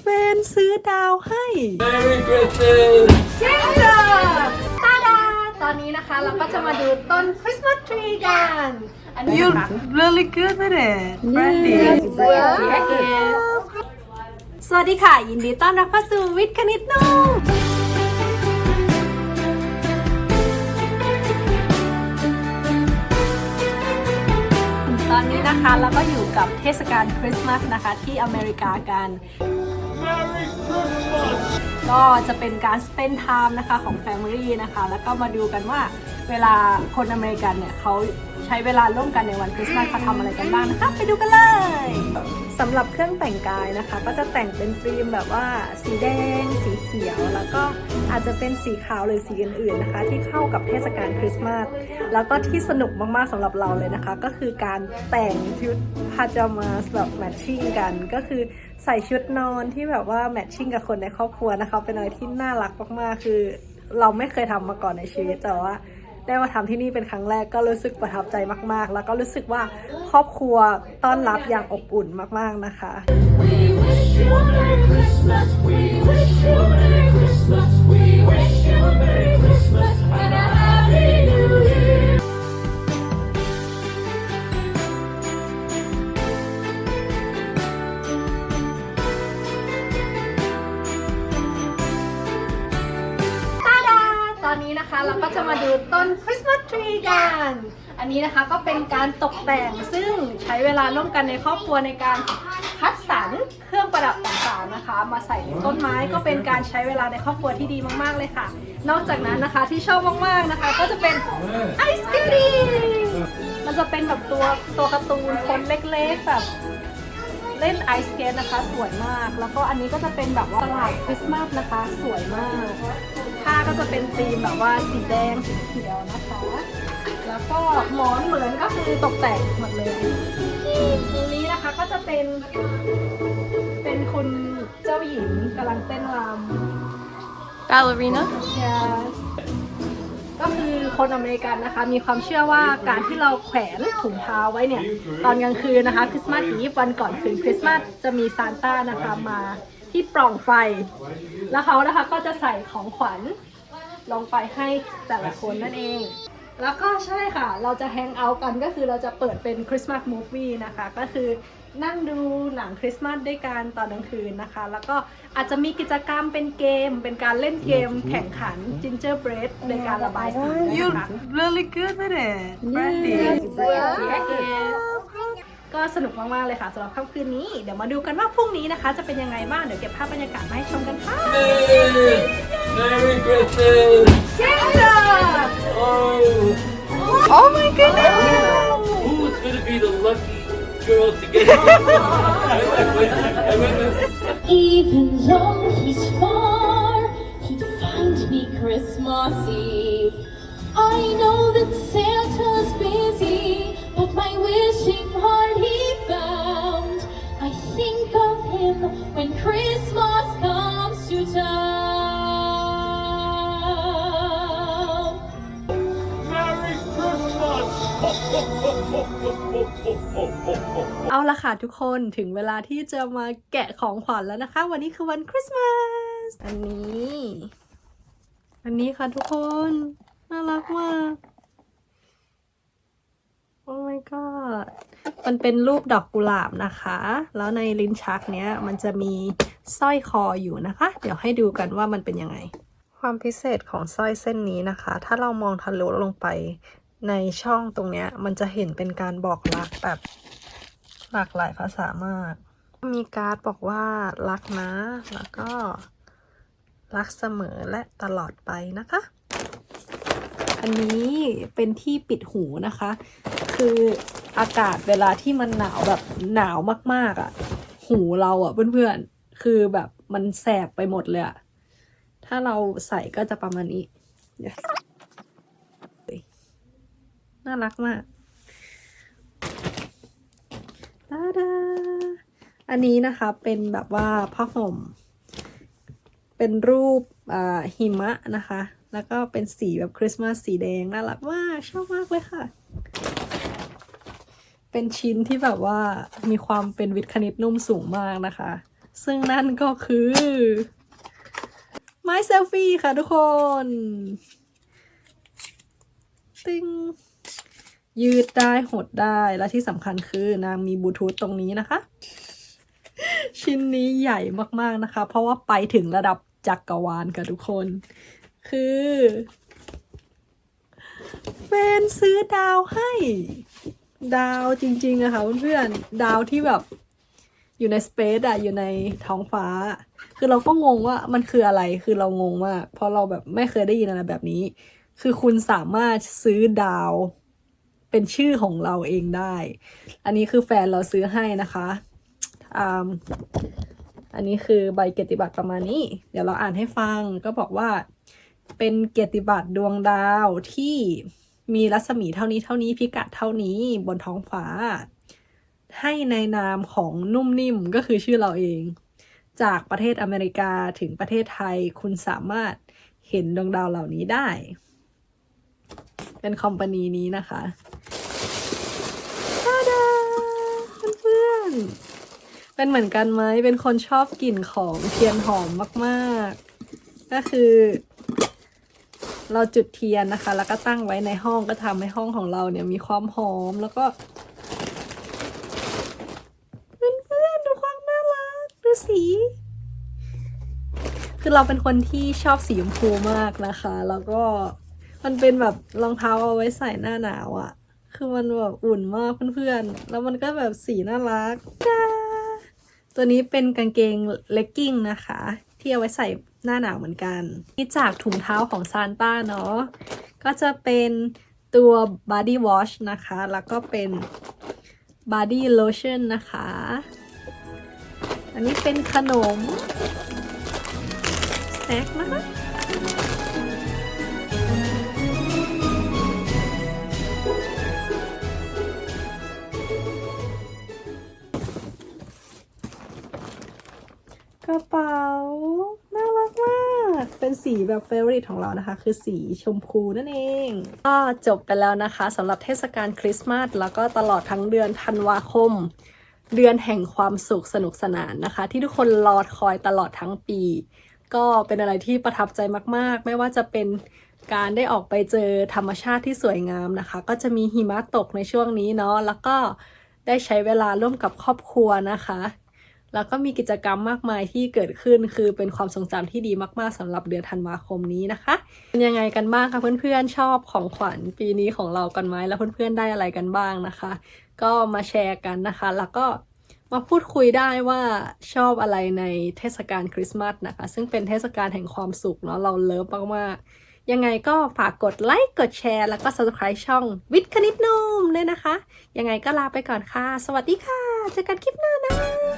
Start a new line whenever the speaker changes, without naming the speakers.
แฟนซื้อดาวให้
Merry Christmas!
เจ๊จ้าตาดา ตอนนี้นะคะเราก็จะมาดูต้นคริสต์มาสทรีกัน อันนี้
You
นะคะ
really good with it, Brandy.
สวัสดีค่ะ ยินดีต้อนรับเข้าสู่วิทย์คณิตนุ่มตอนนี้นะคะเราก็อยู่กับเทศกาลคริสต์มาสนะคะที่อเมริกากัน
Merry Christmas!
ก็จะเป็นการ spend time นะคะของ Family นะคะ แล้วก็มาดูกันว่าเวลาคนอเมริกันเนี่ยเขาใช้เวลาร่วมกันในวันคริสต์มาสเขาทำอะไรกันบ้างนะคะ ไปดูกันเลยสำหรับเครื่องแต่งกายนะคะ ก็จะแต่งเป็นธีมแบบว่าสีแดง สีเขียวแล้วก็ อาจจะเป็นสีขาวหรือสีอื่นๆนะคะ ที่เข้ากับเทศกาลคริสต์มาสแล้วก็ที่สนุกมากๆสำหรับเราเลยนะคะ ก็คือการแต่งชุดพาจามาสแบบแมทชิ่งกัน ก็คือใส่ชุดนอนที่แบบว่าแมทชิ่งกับคนในครอบครัวนะคะ เป็นอะไรที่น่ารักมากๆคือเราไม่เคยทำมาก่อนในชีวิตแต่ว่า ได้มาทำที่นี่เป็นครั้งแรกก็รู้สึกประทับใจมากๆ แล้วก็รู้สึกว่าครอบครัวต้อนรับอย่างอบอุ่นมากๆนะคะ เราก็จะมาดูต้นคริสต์มาสทรีกัน อันนี้นะคะก็เป็นการตกแต่งซึ่งใช้เวลาร่วมกันในครอบครัวในการคัดสรรเครื่องประดับต่างๆนะคะ มาใส่ในต้นไม้ก็เป็นการใช้เวลาในครอบครัวที่ดีมากๆเลยค่ะ นอกจากนั้นนะคะที่ชอบมากๆนะคะ ก็จะเป็นไอศกรีมมันจะเป็นแบบตัวตัวการ์ตูนคนเล็กๆแบบเล่นไอสเกตนะคะสวยมาก แล้วก็อันนี้ก็จะเป็นแบบว่าตลาดคริสต์มาสนะคะสวยมาก ผ้าก็จะเป็นธีมแบบว่าสีแดงสีเขียวนะคะ แล้วก็หมอนเหมือนก็คือตกแต่งหมดเลยตรงนี้นะคะก็จะเป็นเป็นคุณเจ้าหญิงกำลังเต้นรำ
Ballerina?
Yes ก็คือคนอเมริกันนะคะ มีความเชื่อว่าการที่เราแขวนถุงเท้าไว้เนี่ย ตอนกลางคืนนะคะคริสต์มาสอีฟวันก่อนคืนคริสต์มาสจะมีซานต้านะคะมา ที่ปล่องไฟ แล้วเขานะคะก็จะใส่ของขวัญลงไปให้แต่ละคนนั่นเอง แล้วก็ใช่ค่ะ เราจะแฮงเอาท์กันก็คือเราจะเปิดเป็นคริสต์มาสมูฟวี่นะคะ ก็คือนั่งดูหนังคริสต์มาสด้วยกันตอนกลางคืนนะคะ แล้วก็อาจจะมีกิจกรรมเป็นเกม เป็นการเล่นเกมแข่งขัน gingerbread ในการระบายสี
You
นะคะ
really good with it, Brandy.
ก็สนุกมากๆเลยค่ะสำหรับค่ำคืนนี้เดี๋ยวมาดูกันว่าพรุ่งนี้นะคะ จะเป็นยังไงบ้างเดี๋ยวเก็บภาพบรรยากาศมาให้ชมกันค่ะ
Merry, Merry Christmas!
เจ๊จ้า
Oh!
Oh my goodness!
Who's gonna be the lucky girl to get I went with
Even though he's far, he'd find me Christmas Eve. I know that Santa's busy, but my wishing heart
เอาละค่ะทุกคนถึงเวลาที่จะมาแกะของขวัญแล้วนะคะ วันนี้คือวันคริสต์มาสอันนี้ อันนี้ค่ะทุกคนน่ารักมากโอ้ my god มันเป็นรูปดอกกุหลาบนะคะ แล้วในลิ้นชักเนี้ย มันจะมีสร้อยคออยู่นะคะ เดี๋ยวให้ดูกันว่ามันเป็นยังไง ความพิเศษของสร้อยเส้นนี้นะคะ ถ้าเรามองทะลุลงไปในช่องตรงเนี้ย มันจะเห็นเป็นการบอกรักแบบ หลากหลายภาษามาก มีการ์ดบอกว่ารักนะ แล้วก็ รักเสมอและตลอดไปนะคะ อันนี้เป็นที่ปิดหูนะคะ คืออากาศเวลาที่มันหนาวแบบหนาวมาก ๆอะ่ะ หูเราอะ่ะเพื่อนๆ คือแบบมันแสบไปหมดเลยอะ่ะถ้าเราใส่ก็จะประมาณนี้ น่ารักมากตาดา อันนี้นะคะเป็นแบบว่าผ้าห่ม เป็นรูปหิมะนะคะ แล้วก็เป็นสีแบบคริสต์มาสสีแดงน่ารักมากชอบมากเลยค่ะ เป็นชิ้นที่แบบว่ามีความเป็นวิทย์คณิตนุ่มสูงมากนะคะ ซึ่งนั่นก็คือ ไม้เซลฟี่ค่ะทุกคน ติ้ง ยืดได้หดได้และที่สำคัญคือนางมีบลูทูธตรงนี้นะคะ ชิ้นนี้ใหญ่มากๆนะคะ เพราะว่าไปถึงระดับจักรวาลค่ะทุกคน คือแฟนซื้อดาวให้ ดาวจริงๆอะคะเพื่อนๆดาวที่แบบอยู่ในสเปซอะอยู่ในท้องฟ้า คือเราก็งงว่ามันคืออะไรคือเรางงมากเพราะเราแบบไม่เคยได้ยินอะไรแบบนี้ คือคุณสามารถซื้อดาว เป็นชื่อของเราเองได้ อันนี้คือแฟนเราซื้อให้นะคะอ่าอันนี้คือใบเกียรติบัตรประมาณนี้ เดี๋ยวเราอ่านให้ฟังก็บอกว่าเป็นเกียรติบัตรดวงดาวที่มีรัศมีเท่านี้เท่านี้พิกัดเท่านี้บนท้องฟ้า ให้ในนามของนุ่มนิ่มก็คือชื่อเราเอง จากประเทศอเมริกาถึงประเทศไทยคุณสามารถเห็นดวงดาวเหล่านี้ได้ เป็นคอมพานีนี้นะคะตาดาเพื่อนๆ เป็นเหมือนกันไหม เป็นคนชอบกลิ่นของเทียนหอมมากๆ ก็คือ เราจุดเทียนนะคะ แล้วก็ตั้งไว้ในห้องก็ทำให้ห้องของเราเนี่ยมีความหอมแล้วก็เพื่อนๆดูความน่ารักดูสี คือเราเป็นคนที่ชอบสีชมพูมากนะคะ แล้วก็มันเป็นแบบรองเท้าเอาไว้ใส่หน้าหนาวอะ่ะ คือมันแบบอุ่นมากเพื่อนๆ แล้วมันก็แบบสีน่ารัก ตัวนี้เป็นกางเกงเลกกิ้งนะคะ ที่เอาไว้ใส่หน้าหนาวเหมือนกันนี่จากถุงเท้าของซานต้าเนาะ ก็จะเป็นตัว body wash นะคะ แล้วก็เป็น body lotion นะคะ อันนี้เป็นขนมแน็คนะคะ กระเป๋า น่ารักมาก เป็นสีแบบเฟ v o r i t e ของเรานะคะ คือสีชมพูนั่นเอง ก็จบไปแล้วนะคะสำหรับเทศกาลคริสต์มาสแล้วก็ตลอดทั้งเดือนธันวาคม เดือนแห่งความสุขสนุกสนานนะคะ ที่ทุกคนรอคอยตลอดทั้งปี ก็เป็นอะไรที่ประทับใจมากๆ ไม่ว่าจะเป็นการได้ออกไปเจอธรรมชาติที่สวยงามนะคะ ก็จะมีหิมะตกในช่วงนี้เนาะแล้วก็ได้ใช้เวลาร่วมกับครอบครัวนะคะ แล้วก็มีกิจกรรมมากมายที่เกิดขึ้น คือเป็นความทรงจำที่ดีมาก ๆสำหรับเดือนธันวาคมนี้นะคะเป็นยังไงกันบ้างคะเพื่อนๆชอบของขวัญปีนี้ของเรากันไหมแล้วเพื่อนๆได้อะไรกันบ้างนะคะ ก็มาแชร์กันนะคะ แล้วก็มาพูดคุยได้ว่าชอบอะไรในเทศกาลคริสต์มาสนะคะ ซึ่งเป็นเทศกาลแห่งความสุขเนาะเราเลิฟมากๆยังไงก็ฝากกดไลค์กดแชร์ แล้วก็ subscribe ช่องวิทย์คณิตนุ่มด้วยนะคะ ยังไงก็ลาไปก่อนค่ะ สวัสดีค่ะ เจอกันคลิปหน้านะ